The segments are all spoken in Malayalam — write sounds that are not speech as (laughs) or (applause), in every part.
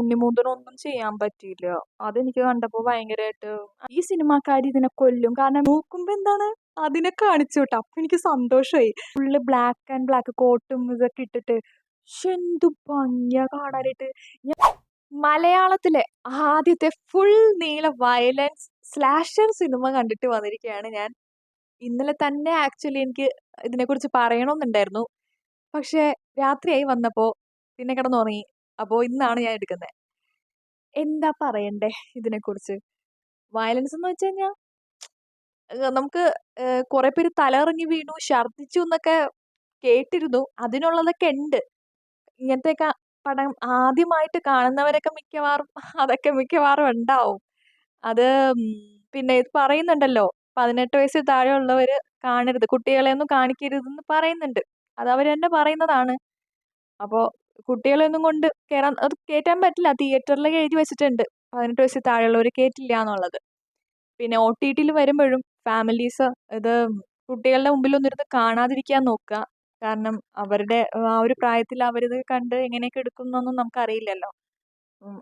ഉണ്ണിമുന്തനൊന്നും ചെയ്യാൻ പറ്റിയില്ല. അതെനിക്ക് കണ്ടപ്പോൾ ഭയങ്കരമായിട്ട് ഈ സിനിമാക്കാരി ഇതിനെ കൊല്ലും. കാരണം നോക്കുമ്പോൾ എന്താണ്? അതിനെ കാണിച്ചു കേട്ടോ അപ്പം എനിക്ക് സന്തോഷമായി ഫുള്ള് ബ്ലാക്ക് ആൻഡ് ബ്ലാക്ക് കോട്ടും ഇതൊക്കെ ഇട്ടിട്ട്. എന്ത് ഭംഗിയാ കാണാനായിട്ട്. മലയാളത്തിലെ ആദ്യത്തെ ഫുൾ നീള വയലൻസ് സ്ലാഷർ സിനിമ കണ്ടിട്ട് വന്നിരിക്കുകയാണ് ഞാൻ. ഇന്നലെ തന്നെ ആക്ച്വലി എനിക്ക് ഇതിനെക്കുറിച്ച് പറയണമെന്നുണ്ടായിരുന്നു പക്ഷേ രാത്രിയായി വന്നപ്പോൾ പിന്നെ കിടന്നുറങ്ങി. അപ്പോൾ ഇന്നാണ് ഞാൻ എടുക്കുന്നത് എന്താ പറയണ്ടേ ഇതിനെക്കുറിച്ച്? വയലൻസ് എന്ന് വെച്ച് കഴിഞ്ഞാൽ നമുക്ക് കുറെ പേര് തലകറങ്ങി വീണു ഛർദിച്ചു എന്നൊക്കെ കേട്ടിരുന്നു. അതിനുള്ളതൊക്കെ ഉണ്ട്. ഇങ്ങനത്തെയൊക്കെ പടം ആദ്യമായിട്ട് കാണുന്നവരൊക്കെ മിക്കവാറും അതൊക്കെ മിക്കവാറും ഉണ്ടാവും. അത് പിന്നെ ഇത് പറയുന്നുണ്ടല്ലോ പതിനെട്ട് വയസ്സിൽ താഴെ താഴെയുള്ളവർ കാണരുത്. കുട്ടികളെ ഒന്നും കാണിക്കരുതെന്ന് പറയുന്നുണ്ട്. അത് അവർ തന്നെ പറയുന്നതാണ്. അപ്പോൾ കുട്ടികളെയൊന്നും കൊണ്ട് കയറാൻ അത് കയറ്റാൻ പറ്റില്ല. തിയേറ്ററിൽ എഴുതി വെച്ചിട്ടുണ്ട്. പതിനെട്ട് വയസ്സിൽ താഴെയുള്ളവർ കയറ്റില്ല എന്നുള്ളത്. പിന്നെ ഒ ടി ടിയിൽ വരുമ്പോഴും ഫാമിലീസ് ഇത് കുട്ടികളുടെ മുമ്പിലൊന്നും ഇരുന്ന് കാണാതിരിക്കാൻ നോക്കുക. കാരണം അവരുടെ ആ ഒരു പ്രായത്തിൽ അവരിത് കണ്ട് എങ്ങനെയൊക്കെ എടുക്കുന്നൊന്നും നമുക്കറിയില്ലല്ലോ.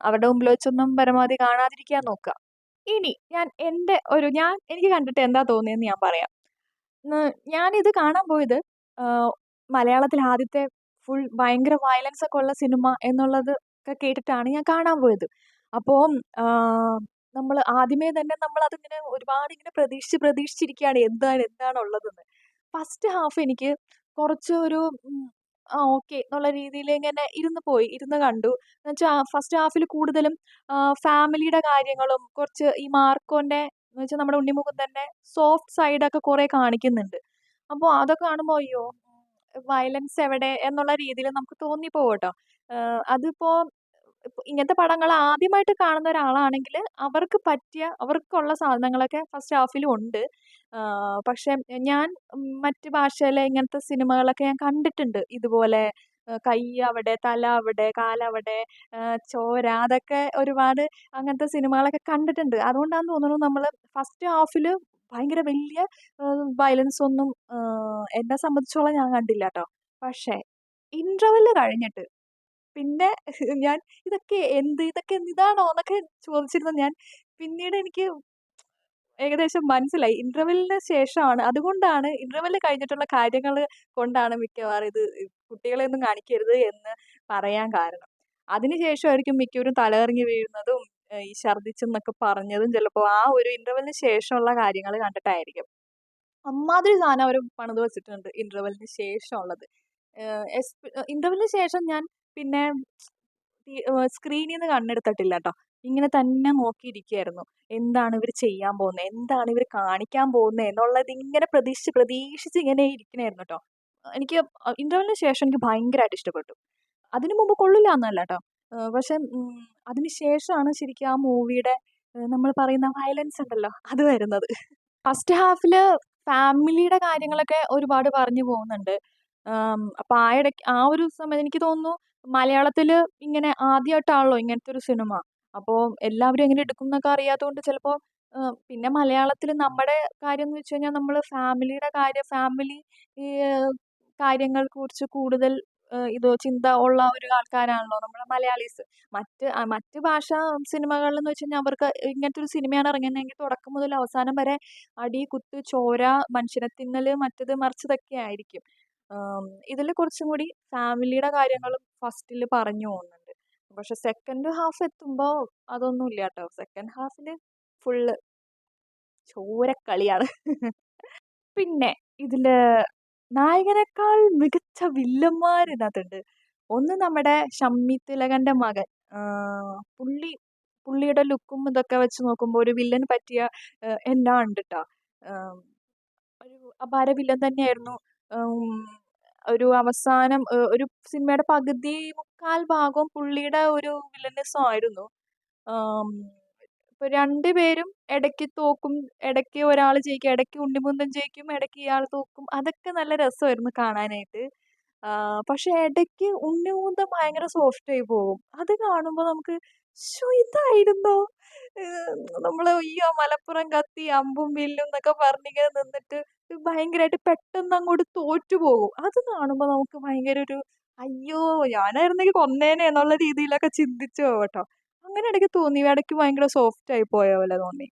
അവരുടെ മുമ്പിൽ വെച്ചൊന്നും പരമാവധി കാണാതിരിക്കാൻ നോക്കുക. ഇനി ഞാൻ എന്റെ ഒരു ഞാൻ എനിക്ക് കണ്ടിട്ട് എന്താ തോന്നിയെന്ന് ഞാൻ പറയാം. ഞാനിത് കാണാൻ പോയത് മലയാളത്തിൽ ആദ്യത്തെ ഫുൾ ഭയങ്കര വയലൻസ് ഒക്കെ ഉള്ള സിനിമ എന്നുള്ളത് ഒക്കെ കേട്ടിട്ടാണ് ഞാൻ കാണാൻ പോയത്. അപ്പോൾ നമ്മൾ ആദ്യമേ തന്നെ നമ്മൾ അതിങ്ങനെ ഒരുപാട് ഇങ്ങനെ പ്രതീക്ഷിച്ച് പ്രതീക്ഷിച്ചിരിക്കുകയാണ് എന്താണ് എന്താണ് ഉള്ളതെന്ന്. ഫസ്റ്റ് ഹാഫ് എനിക്ക് കുറച്ച് ഒരു ആ ഓക്കെ എന്നുള്ള രീതിയിൽ ഇങ്ങനെ ഇരുന്ന് പോയി ഇരുന്ന് കണ്ടു. എന്നുവെച്ചാൽ ഫസ്റ്റ് ഹാഫിൽ കൂടുതലും ഫാമിലിയുടെ കാര്യങ്ങളും കുറച്ച് ഈ മാർക്കോന്റെ എന്ന് വെച്ചാൽ നമ്മുടെ ഉണ്ണിമുഖം തന്നെ സോഫ്റ്റ് സൈഡൊക്കെ കുറേ കാണിക്കുന്നുണ്ട്. അപ്പോൾ അതൊക്കെ കാണുമ്പോൾ അയ്യോ വയലൻസ് എവിടെ എന്നുള്ള രീതിയിൽ നമുക്ക് തോന്നിപ്പോ കേട്ടോ അതിപ്പോൾ ഇങ്ങനത്തെ പടങ്ങൾ ആദ്യമായിട്ട് കാണുന്ന ഒരാളാണെങ്കിൽ അവർക്ക് പറ്റിയ അവർക്കുള്ള സാധനങ്ങളൊക്കെ ഫസ്റ്റ് ഹാഫിലും ഉണ്ട്. പക്ഷെ ഞാൻ മറ്റ് ഭാഷയിലെ ഇങ്ങനത്തെ സിനിമകളൊക്കെ ഞാൻ കണ്ടിട്ടുണ്ട്. ഇതുപോലെ കൈ അവിടെ തല അവിടെ കാലവിടെ ചോര അതൊക്കെ ഒരുപാട് അങ്ങനത്തെ സിനിമകളൊക്കെ കണ്ടിട്ടുണ്ട്. അതുകൊണ്ടാണെന്ന് തോന്നുന്നു നമ്മൾ ഫസ്റ്റ് ഹാഫിൽ ഭയങ്കര വലിയ വയലൻസ് ഒന്നും എന്നെ സംബന്ധിച്ചോളം ഞാൻ കണ്ടില്ല കേട്ടോ പക്ഷേ ഇന്റർവെൽ കഴിഞ്ഞിട്ട് പിന്നെ ഞാൻ ഇതൊക്കെ എന്ത് ഇതൊക്കെ ഇതാണോ എന്നൊക്കെ ചോദിച്ചിരുന്ന ഞാൻ. പിന്നീട് എനിക്ക് ഏകദേശം മനസ്സിലായി. ഇന്റർവെല്ലിന് ശേഷമാണ് അതുകൊണ്ടാണ് ഇന്റർവെൽ കഴിഞ്ഞിട്ടുള്ള കാര്യങ്ങൾ കൊണ്ടാണ് മിക്കവാറും ഇത് കുട്ടികളെ ഒന്നും കാണിക്കരുത് എന്ന് പറയാൻ കാരണം. അതിനുശേഷമായിരിക്കും മിക്കവരും തലകറങ്ങി വീഴുന്നതും ഈ ഛർദിച്ചെന്നൊക്കെ പറഞ്ഞതും ചിലപ്പോൾ ആ ഒരു ഇന്റർവെല്ലിന് ശേഷമുള്ള കാര്യങ്ങൾ കണ്ടിട്ടായിരിക്കും. അമ്മാതിരി സാധനം അവർ പണിത് വെച്ചിട്ടുണ്ട് ഇന്റർവെല്ലിന് ശേഷമുള്ളത്. ഇന്റർവെല്ലിന് ശേഷം ഞാൻ പിന്നെ സ്ക്രീനിൽ നിന്ന് കണ്ണെടുത്തിട്ടില്ല കേട്ടോ ഇങ്ങനെ തന്നെ നോക്കിയിരിക്കുകയായിരുന്നു എന്താണ് ഇവർ ചെയ്യാൻ പോകുന്നത് എന്താണ് ഇവർ കാണിക്കാൻ പോകുന്നത് എന്നുള്ളത് ഇങ്ങനെ പ്രതീക്ഷിച്ച് പ്രതീക്ഷിച്ച് ഇങ്ങനെ ഇരിക്കണമായിരുന്നു കേട്ടോ എനിക്ക് ഇന്റർവെല്ലിന് ശേഷം എനിക്ക് ഭയങ്കരമായിട്ട് ഇഷ്ടപ്പെട്ടു. അതിനു മുമ്പ് കൊള്ളില്ല എന്നല്ല കേട്ടോ പക്ഷെ അതിന് ശേഷമാണ് ശരിക്കും ആ മൂവിയുടെ നമ്മൾ പറയുന്ന വയലൻസ് ഉണ്ടല്ലോ അത് വരുന്നത്. ഫസ്റ്റ് ഹാഫിൽ ഫാമിലിയുടെ കാര്യങ്ങളൊക്കെ ഒരുപാട് പറഞ്ഞു പോകുന്നുണ്ട്. അപ്പോൾ ആ ഇടയ്ക്ക് ആ ഒരു സമയത്ത് എനിക്ക് തോന്നുന്നു മലയാളത്തിൽ ഇങ്ങനെ ആദ്യമായിട്ടാണല്ലോ ഇങ്ങനത്തെ ഒരു സിനിമ. അപ്പോൾ എല്ലാവരും എങ്ങനെ എടുക്കും എന്നൊക്കെ അറിയാത്തതുകൊണ്ട് ചിലപ്പോൾ പിന്നെ മലയാളത്തിൽ നമ്മുടെ കാര്യം എന്ന് വെച്ച് കഴിഞ്ഞാൽ നമ്മൾ ഫാമിലിയുടെ കാര്യം ഫാമിലി കാര്യങ്ങളെ കുറിച്ച് കൂടുതൽ ഇത് ചിന്ത ഉള്ള ഒരു ആൾക്കാരാണല്ലോ നമ്മൾ മലയാളീസ്. മറ്റ് മറ്റ് ഭാഷ സിനിമകളിലെന്ന് വെച്ച് കഴിഞ്ഞാൽ അവർക്ക് ഇങ്ങനത്തെ ഒരു സിനിമയാണ് ഇറങ്ങുന്നതെങ്കിൽ തുടക്കം മുതൽ അവസാനം വരെ അടി കുത്ത് ചോര മനുഷ്യനെ തിന്നൽ മറ്റത് മറിച്ചതൊക്കെ ആയിരിക്കും. ഇതിൽ കുറച്ചും കൂടി ഫാമിലിയുടെ കാര്യങ്ങളും ഫസ്റ്റിൽ പറഞ്ഞു പോകുന്നുണ്ട്. പക്ഷെ സെക്കൻഡ് ഹാഫ് എത്തുമ്പോൾ അതൊന്നും ഇല്ല കേട്ടോ. സെക്കൻഡ് ഹാഫിൽ ഫുള്ള് ചോരക്കളിയാണ്. (laughs) പിന്നെ ഇതിൽ നായകനേക്കാൾ മികച്ച വില്ലന്മാർ ഇതിനകത്തുണ്ട് ഒന്ന് നമ്മുടെ ഷമ്മി തിലകന്റെ മകൻ. പുള്ളി പുള്ളിയുടെ ലുക്കും ഇതൊക്കെ വെച്ച് നോക്കുമ്പോൾ ഒരു വില്ലൻ പറ്റിയ എല്ലാം ഉണ്ട് ഒരു അപാര വില്ലൻ തന്നെയായിരുന്നു. ഒരു അവസാനം ഒരു സിനിമയുടെ പകുതി മുക്കാൽ ഭാഗവും പുള്ളിയുടെ ഒരു വില്ലനിസം ആയിരുന്നു. ഇപ്പോൾ രണ്ട് പേരും ഇടയ്ക്ക് തോക്കും ഇടയ്ക്ക് ഒരാൾ ജയിക്കും ഇടയ്ക്ക് ഉണ്ണിമുന്തൻ ജയിക്കും ഇടയ്ക്ക് ഇയാൾ തോക്കും അതൊക്കെ നല്ല രസമായിരുന്നു കാണാനായിട്ട്. പക്ഷെ ഇടയ്ക്ക് ഉണ്ണിമുന്തൻ ഭയങ്കര സോഫ്റ്റായി പോകും അത് കാണുമ്പോൾ നമുക്ക് ശോ ഇതായിരുന്നോ? നമ്മൾ അയ്യോ മലപ്പുറം കത്തി അമ്പും വില്ലും എന്നൊക്കെ പറഞ്ഞിങ്ങനെ നിന്നിട്ട് ഭയങ്കരമായിട്ട് പെട്ടെന്ന് അങ്ങോട്ട് തോറ്റു പോകും. അത് കാണുമ്പോൾ നമുക്ക് ഭയങ്കര ഒരു അയ്യോ ഞാനായിരുന്നെങ്കിൽ കൊന്നേനെ എന്നുള്ള രീതിയിലൊക്കെ ചിന്തിച്ചു പോകും കേട്ടോ. അങ്ങനെ ഇടയ്ക്ക് തോന്നി. ഇടയ്ക്ക് ഭയങ്കര സോഫ്റ്റ് ആയി പോയ പോലെ തോന്നി.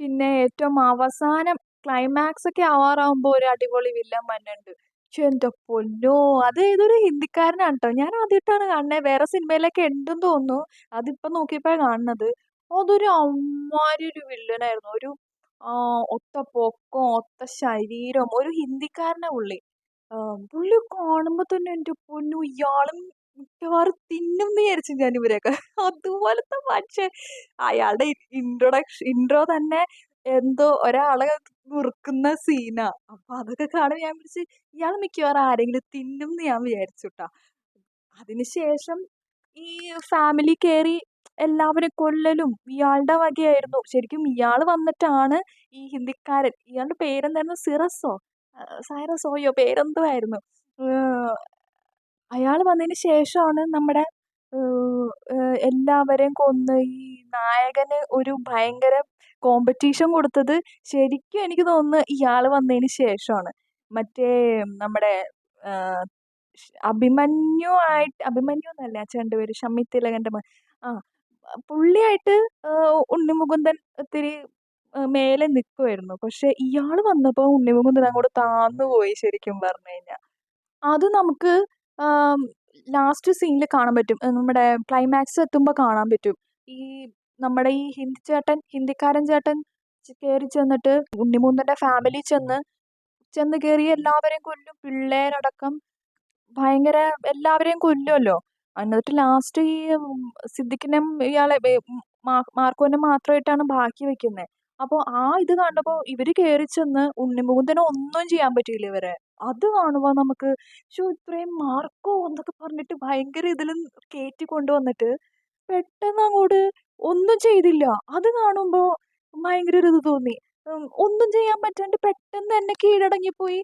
പിന്നെ ഏറ്റവും അവസാനം ക്ലൈമാക്സ് ഒക്കെ ആവാറാകുമ്പോൾ ഒരു അടിപൊളി വില്ലൻ മന്നുണ്ട് പക്ഷെ പൊന്നോ. അത് ഏതൊരു ഹിന്ദിക്കാരനാണ് കേട്ടോ ഞാൻ ആദ്യമായിട്ടാണ് കാണുന്നത് വേറെ സിനിമയിലൊക്കെ ഉണ്ടെന്ന് തോന്നുന്നു. അതിപ്പം നോക്കിയപ്പോഴാണ് കാണുന്നത്. അതൊരു അമ്മാരി ഒരു വില്ലനായിരുന്നു ഒരു ഒത്ത പൊക്കം ഒത്ത ശരീരം ഒരു ഹിന്ദിക്കാരനെ പുള്ളി. പുള്ളി കാണുമ്പോ തന്നെ എന്റെ പൊന്നു. ഇയാളും മിക്കവാറും തിന്നും വിചാരിച്ചു ഞാൻ ഇവരെയൊക്കെ. അതുപോലത്തെ മനുഷ്യൻ. അയാളുടെ ഇൻട്രൊഡക്ഷൻ ഇൻട്രോ തന്നെ എന്തോ ഒരാളെ നുറുക്കുന്ന സീനാ അപ്പൊ അതൊക്കെ കാണുമ്പോൾ ഞാൻ വിളിച്ച് ഇയാൾ മിക്കവാറും ആരെങ്കിലും തിന്നും ഞാൻ വിചാരിച്ചു കേട്ടാ അതിനുശേഷം ഈ ഫാമിലി കയറി എല്ലാവരും കൊല്ലലും ഇയാളുടെ വകയായിരുന്നു. ശരിക്കും ഇയാൾ വന്നിട്ടാണ് ഈ ഹിന്ദിക്കാരൻ. ഇയാളുടെ പേരെന്തായിരുന്നു? സിറസോ. സൈറസോയോ? പേരെന്തോ ആയിരുന്നു. അയാൾ വന്നതിന് ശേഷമാണ് നമ്മുടെ എല്ലാവരെയും കൊന്ന് ഈ നായകന് ഒരു ഭയങ്കര കോമ്പറ്റീഷൻ കൊടുത്തത് ശരിക്കും എനിക്ക് തോന്നുന്നു ഇയാൾ വന്നതിന് ശേഷമാണ്. മറ്റേ നമ്മുടെ അഭിമന്യു ആയിട്ട് അഭിമന്യു എന്നല്ല ചേട്ടന്റെ പേര് ഷമ്മി തിലകന്റെ ആ പുള്ളിയായിട്ട് ഉണ്ണിമുകുന്ദൻ ഒത്തിരി മേലെ നിൽക്കുമായിരുന്നു പക്ഷെ ഇയാൾ വന്നപ്പോൾ ഉണ്ണിമുകുന്ദൻ അങ്ങോട്ട് താന്നു പോയി ശരിക്കും പറഞ്ഞു കഴിഞ്ഞാൽ. അത് നമുക്ക് ലാസ്റ്റ് സീനിൽ കാണാൻ പറ്റും. നമ്മുടെ ക്ലൈമാക്സ് എത്തുമ്പോൾ കാണാൻ പറ്റും. ഈ നമ്മുടെ ഈ ഹിന്ദി ചേട്ടൻ ഹിന്ദിക്കാരൻ ചേട്ടൻ കയറി ചെന്നിട്ട് ഉണ്ണിമൂന്നന്റെ ഫാമിലി ചെന്ന് ചെന്ന് കയറി എല്ലാവരെയും കൊല്ലും. പിള്ളേരടക്കം ഭയങ്കര എല്ലാവരെയും കൊല്ലുമല്ലോ എന്നിട്ട് ലാസ്റ്റ് ഈ സിദ്ദിഖിനെയും ഇയാളെ മാർക്കോനെ മാത്രമായിട്ടാണ് ബാക്കി വെക്കുന്നത് അപ്പോൾ ആ ഇത് കണ്ടപ്പോൾ ഇവർ കയറി ചെന്ന് ഉണ്ണിമുകുന്ദനെ ഒന്നും ചെയ്യാൻ പറ്റിയില്ല ഇവരെ. അത് കാണുമ്പോൾ നമുക്ക് ഷോ ഇത്രയും മാർക്കോ എന്നൊക്കെ പറഞ്ഞിട്ട് ഭയങ്കര ഇതിൽ കയറ്റി കൊണ്ടുവന്നിട്ട് പെട്ടെന്ന് അങ്ങോട്ട് ഒന്നും ചെയ്തില്ല. അത് കാണുമ്പോൾ ഭയങ്കര ഒരു ഇത് തോന്നി. ഒന്നും ചെയ്യാൻ പറ്റാണ്ട് പെട്ടെന്ന് തന്നെ കീഴടങ്ങിപ്പോയി.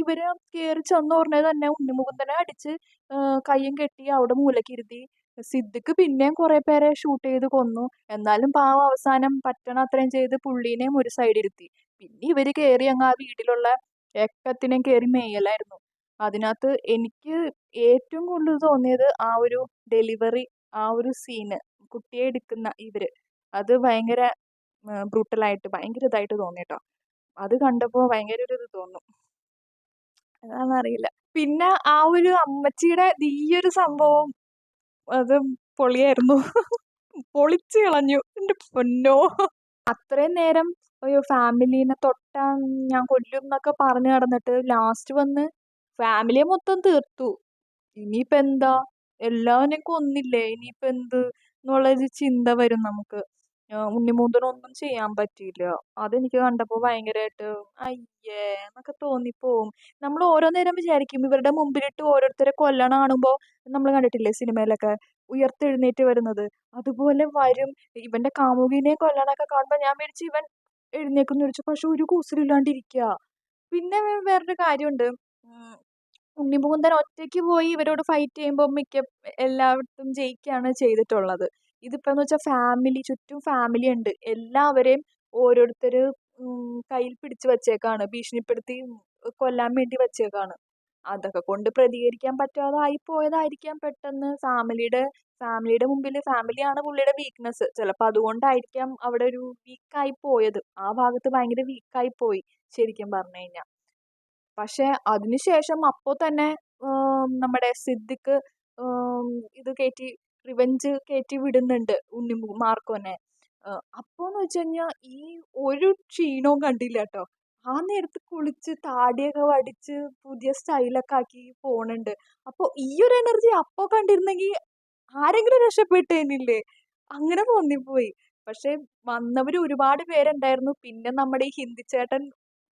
ഇവർ കയറി ചെന്ന് പറഞ്ഞത് തന്നെ ഉണ്ണിമുകുന്ദനെ അടിച്ച് കയ്യും കെട്ടി അവിടെ മൂലക്കിരുത്തി. സിദ്ദിഖ് പിന്നെയും കുറെ പേരെ ഷൂട്ട് ചെയ്ത് കൊന്നു. എന്നാലും പാവ അവസാനം പറ്റണ അത്രയും ചെയ്ത് പുള്ളീനെയും ഒരു സൈഡിരുത്തി. പിന്നെ ഇവർ കയറി അങ്ങ് ആ വീട്ടിലുള്ള എക്കത്തിനെയും കയറി മേയലായിരുന്നു. അതിനകത്ത് എനിക്ക് ഏറ്റവും കൂടുതൽ തോന്നിയത് ആ ഒരു ഡെലിവറി ആ ഒരു സീന് കുട്ടിയെ എടുക്കുന്ന ഇവർ. അത് ഭയങ്കര ബ്രൂട്ടലായിട്ട് ഭയങ്കര ഇതായിട്ട് തോന്നി കേട്ടോ. അത് കണ്ടപ്പോൾ ഭയങ്കര ഒരു ഇത് തോന്നും. അതാണെന്നറിയില്ല പിന്നെ ആ ഒരു അമ്മച്ചിയുടെ ഈ ഒരു സംഭവം അത് പൊളിയായിരുന്നു. പൊളിച്ചു കളഞ്ഞു. എന്റെ പൊന്നോ. അത്രയും നേരം അയ്യോ ഫാമിലീനെ തൊട്ടാ ഞാൻ കൊല്ലും എന്നൊക്കെ പറഞ്ഞു നടന്നിട്ട് ലാസ്റ്റ് വന്ന് ഫാമിലിയെ മൊത്തം തീർത്തു. ഇനിയിപ്പോൾ എന്താ? എല്ലാവരും കൊന്നില്ലേ ഇനിയിപ്പോൾ എന്ത്? എന്നുള്ളൊരു ചിന്ത വരും നമുക്ക്. ഉണ്ണിമൂന്തനൊന്നും ചെയ്യാൻ പറ്റിയില്ല. അതെനിക്ക് കണ്ടപ്പോൾ ഭയങ്കരമായിട്ട് അയ്യേ എന്നൊക്കെ തോന്നിപ്പോവും. നമ്മൾ ഓരോ നേരം വിചാരിക്കും ഇവരുടെ മുമ്പിലിട്ട് ഓരോരുത്തരെ കൊല്ലണം കാണുമ്പോൾ നമ്മൾ കണ്ടിട്ടില്ലേ സിനിമയിലൊക്കെ ഉയർത്തെഴുന്നേറ്റ് വരുന്നത്? അതുപോലെ വരും. ഇവന്റെ കാമുകിനെ കൊല്ലണൊക്കെ കാണുമ്പോൾ ഞാൻ വിചാരിച്ചു ഇവൻ എഴുന്നേക്കുന്നു ചോദിച്ചു പക്ഷെ ഒരു കൂസലില്ലാണ്ടിരിക്കുക പിന്നെ വേറൊരു കാര്യമുണ്ട്. ഉണ്ണിമുകുന്ദൻ ഒറ്റയ്ക്ക് പോയി ഇവരോട് ഫൈറ്റ് ചെയ്യുമ്പോൾ മിക്ക എല്ലായിടത്തും ജയിക്കുകയാണ് ചെയ്തിട്ടുള്ളത്. ഇതിപ്പോൾ എന്ന് വെച്ചാൽ ഫാമിലി ചുറ്റും ഫാമിലി ഉണ്ട്. എല്ലാവരെയും ഓരോരുത്തർ കയ്യിൽ പിടിച്ച് വച്ചേക്കാണ്. ഭീഷണിപ്പെടുത്തി കൊല്ലാൻ വേണ്ടി വച്ചേക്കാണ്. അതൊക്കെ കൊണ്ട് പ്രതികരിക്കാൻ പറ്റാതെ ആയി പോയതായിരിക്കാം പെട്ടെന്ന്. ഫാമിലിയുടെ ഫാമിലിയുടെ മുമ്പിൽ ഫാമിലിയാണ് പുള്ളിയുടെ വീക്ക്നെസ് ചിലപ്പോൾ അതുകൊണ്ടായിരിക്കാം അവിടെ ഒരു വീക്കായി പോയത്. ആ ഭാഗത്ത് ഭയങ്കര വീക്കായി പോയി ശരിക്കും പറഞ്ഞു കഴിഞ്ഞാൽ പക്ഷെ അതിനുശേഷം അപ്പോൾ തന്നെ നമ്മുടെ സിദ്ദിഖ് ഇത് കയറ്റി റിവെഞ്ച് കയറ്റി വിടുന്നുണ്ട് ഉണ്ണി മാർക്കോനെ. അപ്പോന്ന് വെച്ച് കഴിഞ്ഞാൽ ഈ ഒരു ക്ഷീണവും കണ്ടില്ല കേട്ടോ ആ നേരത്ത് കുളിച്ച് താടിയൊക്കെ വടിച്ച് പുതിയ സ്റ്റൈലൊക്കെ ആക്കി പോണുണ്ട്. അപ്പോൾ ഈ ഒരു എനർജി അപ്പോൾ കണ്ടിരുന്നെങ്കിൽ ആരെങ്കിലും രക്ഷപ്പെട്ടേനില്ലേ? അങ്ങനെ തോന്നിപ്പോയി. പക്ഷെ വന്നവർ ഒരുപാട് പേരുണ്ടായിരുന്നു. പിന്നെ നമ്മുടെ ഈ ഹിന്ദി ചേട്ടൻ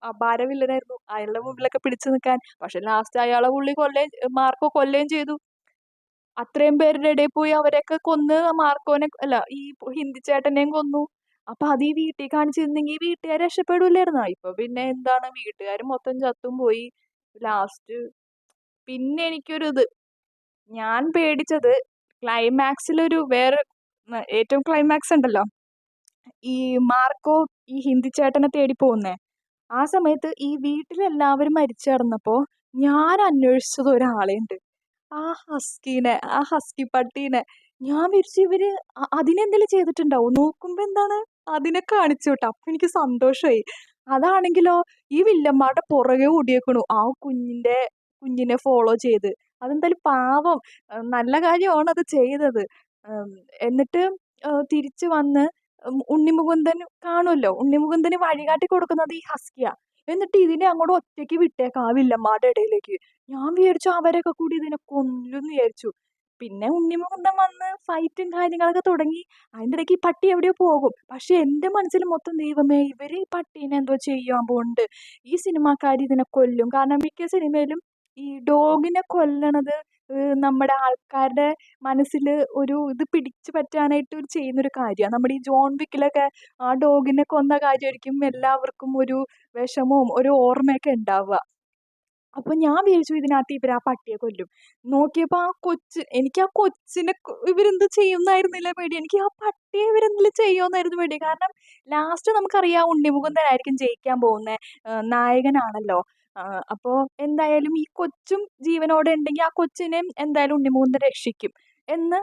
അപാരമില്ലനായിരുന്നു അയാളുടെ മുമ്പിലൊക്കെ പിടിച്ചു നിൽക്കാൻ പക്ഷെ ലാസ്റ്റ് അയാളെ പുള്ളി കൊല്ലേം മാർക്കോ കൊല്ലേം ചെയ്തു. അത്രയും പേരുടെ ഇടയിൽ പോയി അവരെയൊക്കെ കൊന്ന് മാർക്കോനെ അല്ല ഈ ഹിന്ദി ചേട്ടനെയും കൊന്നു. അപ്പൊ അത് ഈ വീട്ടിൽ കാണിച്ചിരുന്നെങ്കിൽ വീട്ടുകാർ രക്ഷപ്പെടൂലായിരുന്നോ? ഇപ്പൊ പിന്നെ എന്താണ്? വീട്ടുകാർ മൊത്തം ചത്തും പോയി. ലാസ്റ്റ് പിന്നെ എനിക്കൊരു ഇത് ഞാൻ പേടിച്ചത് ക്ലൈമാക്സിലൊരു വേറെ ഏറ്റവും ക്ലൈമാക്സ് ഉണ്ടല്ലോ. ഈ മാർക്കോ ഈ ഹിന്ദി ചേട്ടനെ തേടി പോകുന്നേ. ആ സമയത്ത് ഈ വീട്ടിലെല്ലാവരും മരിച്ചു കിടന്നപ്പോൾ ഞാൻ അന്വേഷിച്ചത് ഒരാളെയുണ്ട് ആ ഹസ്കീനെ ആ ഹസ്കി പട്ടീനെ. ഞാൻ വിരിച്ച് ഇവർ അതിനെന്തെങ്കിലും ചെയ്തിട്ടുണ്ടാവും. നോക്കുമ്പോ എന്താണ്? അതിനെ കാണിച്ചു കേട്ടോ. അപ്പൊ എനിക്ക് സന്തോഷമായി അതാണെങ്കിലോ ഈ വില്ലന്മാരുടെ പുറകെ ഓടിയേക്കണു. ആ കുഞ്ഞിന്റെ കുഞ്ഞിനെ ഫോളോ ചെയ്ത്. അതെന്തായാലും പാവം. നല്ല കാര്യമാണ് അത് ചെയ്തത്. എന്നിട്ട് തിരിച്ചു വന്ന് ഉണ്ണിമുകുന്ദൻ കാണുമല്ലോ? ഉണ്ണിമുകുന്ദന് വഴികാട്ടി കൊടുക്കുന്നത് ഈ ഹസ്കിയ. എന്നിട്ട് ഇതിനെ അങ്ങോട്ട് ഒറ്റയ്ക്ക് വിട്ടേക്കാം ആ വില്ലന്മാരുടെ ഇടയിലേക്ക്. ഞാൻ വിചാരിച്ചു അവരൊക്കെ കൂടി ഇതിനെ കൊല്ലുന്ന് വിചാരിച്ചു. പിന്നെ ഉണ്ണിമുകുന്ദൻ വന്ന് ഫൈറ്റും കാര്യങ്ങളൊക്കെ തുടങ്ങി. അതിന്റെ ഇടയ്ക്ക് ഈ പട്ടി എവിടെയോ പോകും. പക്ഷെ എന്റെ മനസ്സിൽ മൊത്തം ദൈവമേ ഇവർ ഈ പട്ടീനെ എന്തോ ചെയ്യാൻ പോകുന്നുണ്ട് ഈ സിനിമാക്കാർ ഇതിനെ കൊല്ലും. കാരണം മിക്ക സിനിമയിലും ഈ ഡോഗിനെ കൊല്ലണത് നമ്മുടെ ആൾക്കാരുടെ മനസ്സിൽ ഒരു ഇത് പിടിച്ചു പറ്റാനായിട്ട് ഒരു ചെയ്യുന്നൊരു കാര്യമാണ്. നമ്മുടെ ഈ ജോൺ വിക്കിലൊക്കെ ആ ഡോഗിനെ കൊന്ന കാര്യമായിരിക്കും എല്ലാവർക്കും ഒരു വിഷമവും ഒരു ഓർമ്മയൊക്കെ ഉണ്ടാവുക. അപ്പൊ ഞാൻ വിചാരിച്ചു ഇതിനകത്ത് ഇവർ ആ പട്ടിയെ കൊല്ലും. നോക്കിയപ്പോ ആ കൊച്ച് എനിക്ക് ആ കൊച്ചിനെ ഇവരെന്ത് ചെയ്യുന്നായിരുന്നില്ല പേടി. എനിക്ക് ആ പട്ടിയെ ഇവരെന്തെങ്കിലും ചെയ്യുമെന്നായിരുന്നു പേടി. കാരണം ലാസ്റ്റ് നമുക്കറിയാം ഉണ്ണിമുകുന്ദനായിരിക്കും ജയിക്കാൻ പോകുന്ന നായകനാണല്ലോ. ആ, അപ്പോ എന്തായാലും ഈ കൊച്ചും ജീവനോടെ ഉണ്ടെങ്കിൽ ആ കൊച്ചിനെയും എന്തായാലും ഉണ്ണിമുകുന്ദൻ രക്ഷിക്കും എന്ന്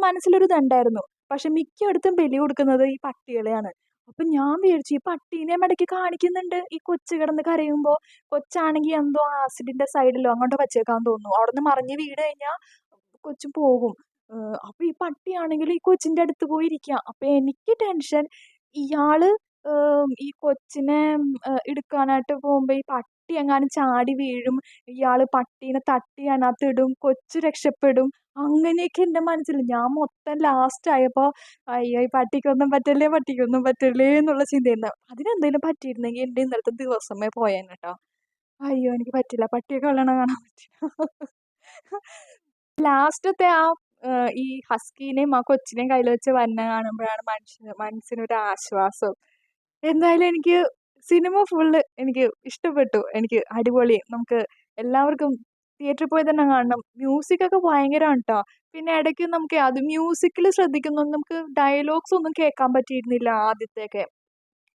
മനസ്സിലൊരു ഇതുണ്ടായിരുന്നു. പക്ഷെ മിക്കയിടത്തും ബലി കൊടുക്കുന്നത് ഈ പട്ടികളെയാണ്. അപ്പൊ ഞാൻ വിചാരിച്ചു ഈ പട്ടീനെ മടക്കി കാണിക്കുന്നുണ്ട്. ഈ കൊച്ചു കിടന്ന് കരയുമ്പോ കൊച്ചാണെങ്കിൽ എന്തോ ആസിഡിന്റെ സൈഡിലോ അങ്ങോട്ടോ വച്ചേക്കാൻ തോന്നുന്നു. അവിടെ നിന്ന് മറിഞ്ഞ് വീട് കഴിഞ്ഞാൽ കൊച്ചു പോകും. അപ്പൊ ഈ പട്ടിയാണെങ്കിൽ ഈ കൊച്ചിന്റെ അടുത്ത് പോയി അപ്പൊ എനിക്ക് ടെൻഷൻ ഇയാൾ ഈ കൊച്ചിനെ എടുക്കാനായിട്ട് പോകുമ്പോ ഈ പട്ടി എങ്ങാനും ചാടി വീഴും. ഇയാൾ പട്ടീനെ തട്ടി അതിനകത്ത് ഇടും കൊച്ചു രക്ഷപ്പെടും. അങ്ങനെയൊക്കെ എന്റെ മനസ്സിൽ. ഞാൻ മൊത്തം ലാസ്റ്റ് ആയപ്പോൾ അയ്യോ ഈ പട്ടിക്കൊന്നും പറ്റല്ലേ പട്ടിക്കൊന്നും പറ്റല്ലേ എന്നുള്ള ചിന്തയായിരുന്നു. അതിനെന്തെങ്കിലും പറ്റിയിരുന്നെങ്കിൽ എന്റെ ഇന്നലത്തെ ദിവസമേ പോയേനെ കേട്ടോ അയ്യോ എനിക്ക് പറ്റില്ല. പട്ടിയെ കൊല്ലണ കാണാൻ പറ്റില്ല ലാസ്റ്റത്തെ (laughs) ആ ഈ ഹസ്കീനെയും ആ കൊച്ചിനെയും കയ്യിൽ വെച്ച് വന്ന കാണുമ്പോഴാണ് മനുഷ്യന് മനസ്സിനൊരു ആശ്വാസം എന്തായാലും എനിക്ക് സിനിമ ഫുള്ള് എനിക്ക് ഇഷ്ടപ്പെട്ടു. എനിക്ക് അടിപൊളി. നമുക്ക് എല്ലാവർക്കും തിയേറ്ററിൽ പോയി തന്നെ കാണണം. മ്യൂസിക് ഒക്കെ ഭയങ്കരമാണ് കേട്ടോ പിന്നെ ഇടയ്ക്ക് നമുക്ക് അത് മ്യൂസിക്കിൽ ശ്രദ്ധിക്കുന്നു. നമുക്ക് ഡയലോഗ്സ് ഒന്നും കേൾക്കാൻ പറ്റിയിരുന്നില്ല ആദ്യത്തെയൊക്കെ.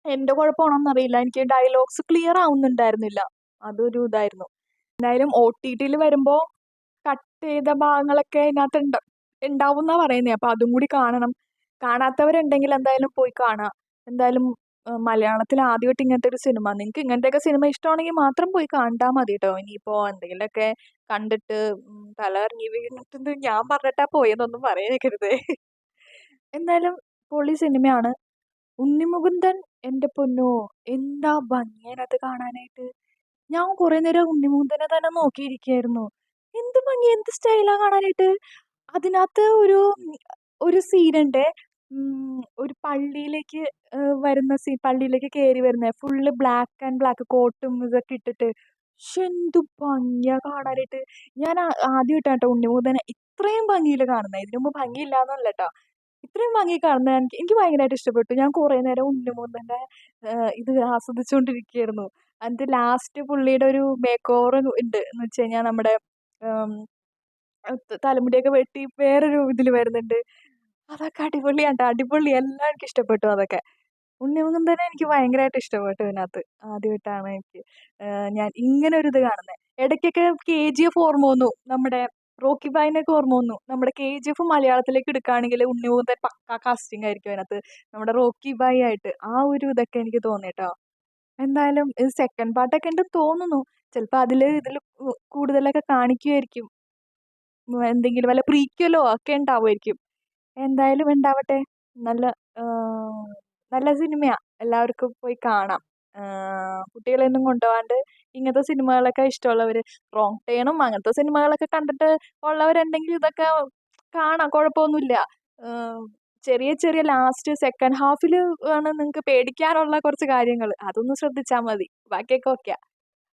എന്റെ കുഴപ്പമാണോന്ന് അറിയില്ല. എനിക്ക് ഡയലോഗ്സ് ക്ലിയർ ആവുന്നുണ്ടായിരുന്നില്ല. അതൊരു ഇതായിരുന്നു. എന്തായാലും ഒ ടി ടിയിൽ വരുമ്പോൾ കട്ട് ചെയ്ത ഭാഗങ്ങളൊക്കെ ഇതിനകത്ത് ഉണ്ട ഉണ്ടാവും എന്നാ പറയുന്നത് അപ്പോൾ അതും കൂടി കാണണം. കാണാത്തവരുണ്ടെങ്കിൽ എന്തായാലും പോയി കാണാം. എന്തായാലും മലയാളത്തിൽ ആദ്യമായിട്ട് ഇങ്ങനത്തെ ഒരു സിനിമ. നിങ്ങൾക്ക് ഇങ്ങനത്തെയൊക്കെ സിനിമ ഇഷ്ടമാണെങ്കിൽ മാത്രം പോയി കണ്ടാൽ മതി കേട്ടോ ഇനിയിപ്പോൾ എന്തെങ്കിലുമൊക്കെ കണ്ടിട്ട് തല ഇറങ്ങി വീണിട്ടുണ്ട് ഞാൻ പറഞ്ഞിട്ടാ പോയെന്നൊന്നും പറയരുതേ. എന്തായാലും പൊളി സിനിമയാണ്. ഉണ്ണിമുകുന്ദൻ എന്റെ പൊന്നോ എന്താ ഭംഗി അതിനകത്ത് കാണാനായിട്ട്? ഞാൻ കുറേ നേരം ഉണ്ണിമുകുന്ദനെ തന്നെ നോക്കിയിരിക്കുകയായിരുന്നു. എന്ത് ഭംഗി എന്ത് സ്റ്റൈലാ കാണാനായിട്ട്? അതിനകത്ത് ഒരു ഒരു സീനുണ്ട് ഒരു പള്ളിയിലേക്ക് വരുന്ന സീൻ പള്ളിയിലേക്ക് കയറി വരുന്ന. ഫുള്ള് ബ്ലാക്ക് ആൻഡ് ബ്ലാക്ക് കോട്ടും ഇതൊക്കെ ഇട്ടിട്ട്. ശ്ശെ, എന്ത് ഭംഗിയാ കാണാനായിട്ട്. ഞാൻ ആദ്യമായിട്ടാണ് കേട്ടോ ഉണ്ണിമൂതനെ ഇത്രയും ഭംഗിയിൽ കാണുന്നത് ഇതിനു മുമ്പ് ഭംഗിയില്ല എന്നല്ല കേട്ടോ ഇത്രയും ഭംഗി കാണുന്നത് എനിക്ക് എനിക്ക് ഭയങ്കരമായിട്ട് ഇഷ്ടപ്പെട്ടു. ഞാൻ കുറേ നേരം ഉണ്ണിമുകുന്ദന്റെ ഏഹ് ഇത് ആസ്വദിച്ചുകൊണ്ടിരിക്കുകയായിരുന്നു എന്നിട്ട് ലാസ്റ്റ് പുള്ളിയുടെ ഒരു മേക്ക് ഓവർ ഉണ്ട് എന്ന് വെച്ച് കഴിഞ്ഞാൽ നമ്മുടെ തലമുടിയൊക്കെ വെട്ടി വേറൊരു ഇതിൽ വരുന്നുണ്ട്. അതൊക്കെ അടിപൊളിയാണ്. അടിപൊളി. എല്ലാം എനിക്ക് ഇഷ്ടപ്പെട്ടു അതൊക്കെ. ഉണ്ണിമുകുന്ദനെ എനിക്ക് ഭയങ്കരമായിട്ട് ഇഷ്ടപ്പെട്ടു ഇതിനകത്ത് ആദ്യമായിട്ടാണ് എനിക്ക് ഞാൻ ഇങ്ങനെ ഒരു ഇത് കാണുന്നത് ഇടയ്ക്കൊക്കെ കെ ജി എഫ് ഓർമ്മ വന്നു നമ്മുടെ റോക്കി ബായിനൊക്കെ ഓർമ്മ വന്നു. നമ്മുടെ കെ ജി എഫ് മലയാളത്തിലേക്ക് എടുക്കുകയാണെങ്കിൽ തന്നെ പക്കാ കാസ്റ്റിംഗ് ആയിരിക്കും അതിനകത്ത്. നമ്മുടെ റോക്കി ബായി ആയിട്ട് ആ ഒരു ഇതൊക്കെ എനിക്ക് തോന്നി കേട്ടോ എന്തായാലും ഇത് സെക്കൻഡ് പാർട്ടൊക്കെ ഉണ്ട് തോന്നുന്നു. ചിലപ്പോൾ അതിൽ ഇതിൽ കൂടുതലൊക്കെ കാണിക്കുമായിരിക്കും എന്തെങ്കിലും വല്ല പ്രീക്വലോ ഒക്കെ ഉണ്ടാവുമായിരിക്കും. എന്തായാലും ഉണ്ടാവട്ടെ. നല്ല നല്ല സിനിമയാ. എല്ലാവർക്കും പോയി കാണാം. കുട്ടികളെയൊന്നും കൊണ്ടുപോകാണ്ട് ഇങ്ങനത്തെ സിനിമകളൊക്കെ ഇഷ്ടമുള്ളവർ റോങ് ടേണും അങ്ങനത്തെ സിനിമകളൊക്കെ കണ്ടിട്ട് ഉള്ളവരുണ്ടെങ്കിൽ ഇതൊക്കെ കാണാം. കുഴപ്പമൊന്നുമില്ല. ചെറിയ ചെറിയ ലാസ്റ്റ് സെക്കൻഡ് ഹാഫിൽ ആണ് നിങ്ങൾക്ക് പേടിക്കാനുള്ള കുറച്ച് കാര്യങ്ങൾ. അതൊന്ന് ശ്രദ്ധിച്ചാൽ മതി. ബാക്കിയൊക്കെ ഓക്കെയാ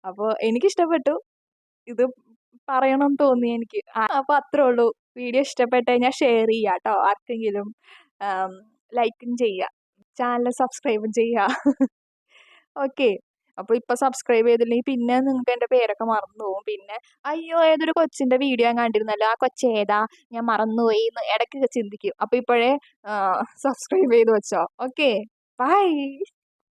അപ്പോൾ എനിക്കിഷ്ടപ്പെട്ടു. ഇത് പറയണം തോന്നി എനിക്ക്. അപ്പോൾ അത്രേ ഉള്ളൂ. വീഡിയോ ഇഷ്ടപ്പെട്ട് കഴിഞ്ഞാൽ ഷെയർ ചെയ്യുക കേട്ടോ ആർക്കെങ്കിലും ലൈക്കും ചെയ്യുക ചാനൽ സബ്സ്ക്രൈബും ചെയ്യുക ഓക്കെ അപ്പോൾ ഇപ്പോൾ സബ്സ്ക്രൈബ് ചെയ്തില്ലെങ്കിൽ പിന്നെ നിങ്ങൾക്ക് എന്റെ പേരൊക്കെ മറന്നു പോകും പിന്നെ അയ്യോ ഏതൊരു കൊച്ചിന്റെ വീഡിയോ ഞാൻ കണ്ടിരുന്നല്ലോ. ആ കൊച്ചേതാ ഞാൻ മറന്നുപോയി എന്ന് ഇടയ്ക്ക് ചിന്തിക്കും. അപ്പോൾ ഇപ്പോഴേ സബ്സ്ക്രൈബ് ചെയ്ത് വെച്ചോ. Okay bye